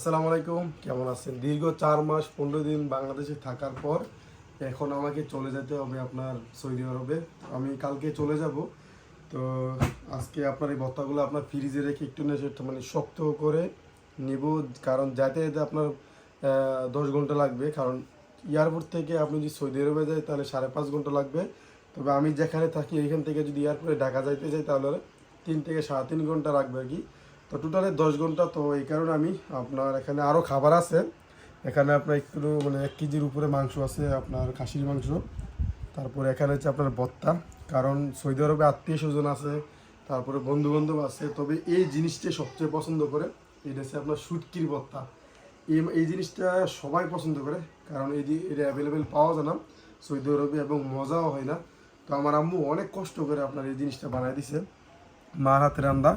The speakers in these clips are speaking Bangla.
আসসালামু আলাইকুম, কেমন আছেন? দীর্ঘ চার মাস, পনেরো দিন বাংলাদেশে থাকার পর এখন আমাকে চলে যেতে হবে আপনার সৌদি আরবে। আমি কালকে চলে যাব। তো আজকে আপনার এই ভত্তাগুলো আপনার ফ্রিজে রেখে একটু মানে শক্ত করে নিব, কারণ যাতে যেতে আপনার দশ ঘণ্টা লাগবে। কারণ এয়ারপোর্ট থেকে আপনি যদি সৌদি আরবে যায় তাহলে সাড়ে পাঁচ ঘণ্টা লাগবে। তবে আমি যেখানে থাকি, এখান থেকে যদি এয়ারপোর্টে ঢাকা যাইতে যাই, তাহলে তিন থেকে সাড়ে তিন ঘণ্টা লাগবে আর কি। তো টোটালে দশ ঘণ্টা তো এই কারণে আমি আপনার এখানে আরও খাবার আছে। এখানে আপনার একটু মানে এক কেজির উপরে মাংস আছে, আপনার খাসির মাংস। তারপরে এখানে হচ্ছে আপনার বত্তা কারণ সৌদি আরবে আত্মীয় স্বজন আছে, তারপরে বন্ধু বান্ধব আছে। তবে এই জিনিসটা সবচেয়ে পছন্দ করে, এটা হচ্ছে আপনার সুটকির বত্তা এই এই জিনিসটা সবাই পছন্দ করে, কারণ এই এটা অ্যাভেলেবেল পাওয়া যায় না, সৌদি আরবে এবং মজাও হয় না। তো আমার আম্মু অনেক কষ্ট করে আপনার এই জিনিসটা বানাই দিছে, মার হাতে রান্না।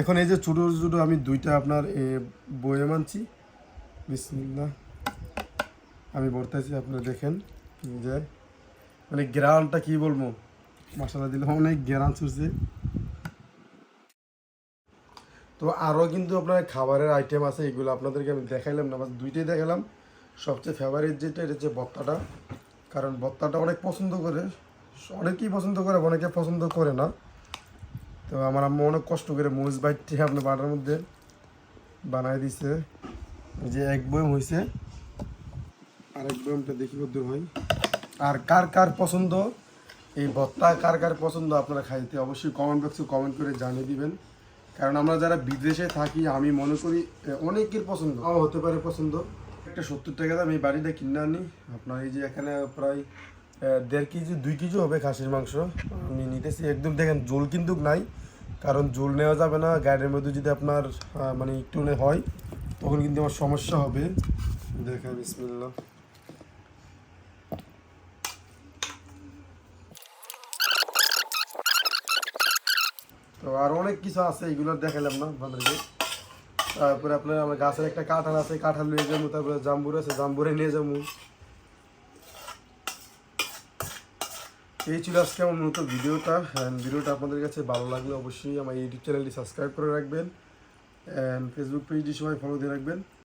এখন এই যে ছোটো ছোটো আমি দুইটা আপনার বয়ে মানছি। বিসমিল্লা আমি বলতেছি, আপনারা দেখেন, যে মানে গ্রানটা কি বলব? মশলা দিলে অনেক গ্রান ছুটছে। তো আরও কিন্তু আপনার খাবারের আইটেম আছে, এগুলো আপনাদেরকে আমি দেখাইলাম না দুইটাই দেখালাম। সবচেয়ে ফেভারিট যেটা, এটা হচ্ছে বত্তাটা কারণ বত্তাটা অনেক পছন্দ করে, অনেকেই পছন্দ করে, অনেকে পছন্দ করে না। তো আমার আম্মা অনেক কষ্ট করে মরিচ বাইটটি আপনার বাটার মধ্যে বানাই দিছে। যে এক বয়ম হয়েছে আর এক বয়মটা দেখি কদ্দূর হয়। আর কার কার পছন্দ? এই ভত্তা কার কার পছন্দ আপনারা খাইতে অবশ্যই কমেন্ট বক্সে কমেন্ট করে জানিয়ে দিবেন। কারণ আমরা যারা বিদেশে থাকি, আমি মনে করি অনেকের পছন্দ। হতে পারে পছন্দ। একটা সত্তর টাকা দাম এই বাড়িটা কিনে আনি। আপনার এই যে এখানে প্রায় দেড় কেজি, দুই কেজি হবে খাসির মাংস। আমি নিতেছি। একদম দেখেন জোল কিন্তু নাই। কারণ জোল নেওয়া যাবে না। গাড়ির মধ্যে যদি আপনার মানে একটু হয়, তখন কিন্তু আমার সমস্যা হবে। দেখেন বিসমিল্লা তো আর অনেক কিছু আছে, এগুলো দেখালাম না আপনাদেরকে। তারপরে আপনার, আমার গাছের একটা কাঁঠাল আছে, কাঁঠাল নিয়ে যাব, তারপরে জাম্বুর আছে, জাম্বুরে নিয়ে যাব। এই ছিল আজকে আমার মূলত ভিডিওটা ভিডিওটা আপনাদের কাছে ভালো লাগলে অবশ্যই আমার ইউটিউব চ্যানেলটি সাবস্ক্রাইব করে রাখবেন অ্যান্ড ফেসবুক পেজটি সবাই ফলো দিয়ে রাখবেন।